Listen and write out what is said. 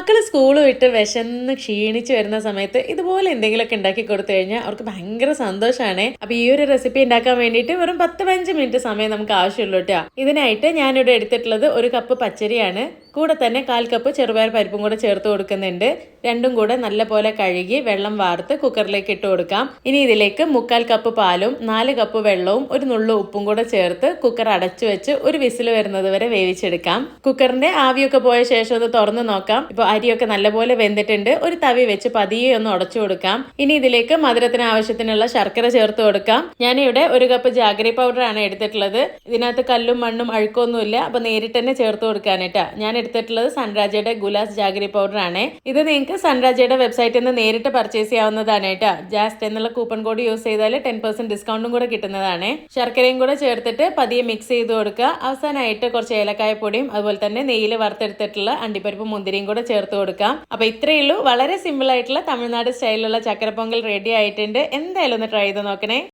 മക്കൾ സ്കൂൾ വിട്ട് വിശന്ന് ക്ഷീണിച്ച് വരുന്ന സമയത്ത് ഇതുപോലെ എന്തെങ്കിലുമൊക്കെ ഉണ്ടാക്കി കൊടുത്തു കഴിഞ്ഞാൽ അവർക്ക് ഭയങ്കര സന്തോഷമാണ് അപ്പൊ ഈ ഒരു റെസിപ്പി ഉണ്ടാക്കാൻ വേണ്ടിയിട്ട് വെറും പത്ത് പതിനഞ്ച് മിനിറ്റ് സമയം നമുക്ക് ആവശ്യമുള്ളൂ കേട്ടോ. ഇതിനായിട്ട് ഞാനിവിടെ എടുത്തിട്ടുള്ളത് ഒരു കപ്പ് പച്ചരിയാണ്. കൂടെ തന്നെ കാൽ കപ്പ് ചെറുപയർ പരിപ്പും കൂടെ ചേർത്ത് കൊടുക്കുന്നുണ്ട്. രണ്ടും കൂടെ നല്ല പോലെ കഴുകി വെള്ളം വാർത്ത് കുക്കറിലേക്ക് ഇട്ട് കൊടുക്കാം. ഇനി ഇതിലേക്ക് മുക്കാൽ കപ്പ് പാലും നാല് കപ്പ് വെള്ളവും ഒരു നുള്ളു ഉപ്പും കൂടെ ചേർത്ത് കുക്കർ അടച്ചു വെച്ച് ഒരു വിസിൽ വരുന്നത് വരെ വേവിച്ചെടുക്കാം. കുക്കറിന്റെ ആവിയൊക്കെ പോയ ശേഷം ഒന്ന് തുറന്നു നോക്കാം. ഇപ്പൊ അരിയൊക്കെ നല്ലപോലെ വെന്തിട്ടുണ്ട്. ഒരു തവി വെച്ച് പതിയെ ഒന്ന് ഉടച്ചു കൊടുക്കാം. ഇനി ഇതിലേക്ക് മധുരത്തിന് ആവശ്യത്തിനുള്ള ശർക്കര ചേർത്ത് കൊടുക്കാം. ഞാനിവിടെ ഒരു കപ്പ് ജാഗരി പൗഡർ ആണ് എടുത്തിട്ടുള്ളത്. ഇതിനകത്ത് കല്ലും മണ്ണും അഴുക്കൊന്നുമില്ല. അപ്പൊ നേരിട്ട് തന്നെ ചേർത്ത് കൊടുക്കാനായിട്ടാ. ഞാൻ എടുത്തിട്ടുള്ളത് സൺരാജയുടെ ഗുലാസ് ജാഗരി പൗഡർ ആണ് ഇത് നിങ്ങൾക്ക് സൺരാജയുടെ വെബ്സൈറ്റിൽ നിന്ന് നേരിട്ട് പർച്ചേസ് ചെയ്യാവുന്നതാണ് കേട്ടോ. ജാസ്റ്റ് എന്നുള്ള കൂപ്പൺ കോഡ് യൂസ് ചെയ്താൽ ടെൻ പെർസെന്റ് ഡിസ്കൗണ്ടും കൂടെ കിട്ടുന്നതാണ്. ശർക്കരയും കൂടെ ചേർത്തിട്ട് പതിയെ മിക്സ് ചെയ്ത് കൊടുക്കുക. അവസാനമായിട്ട് കുറച്ച് ഏലക്കായ പൊടിയും അതുപോലെ തന്നെ നെയ്യിൽ വറുത്തെടുത്തിട്ടുള്ള അണ്ടിപ്പരിപ്പും മുന്തിരിയും കൂടെ ചേർത്ത് കൊടുക്കാം അപ്പൊ ഇത്രയേ ഉള്ളൂ. വളരെ സിമ്പിൾ ആയിട്ടുള്ള തമിഴ്നാട് സ്റ്റൈലിലുള്ള ചക്കരപ്പൊങ്കൽ റെഡി ആയിട്ടുണ്ട്. എന്തായാലും ഒന്ന് ട്രൈ ചെയ്ത് നോക്കണേ.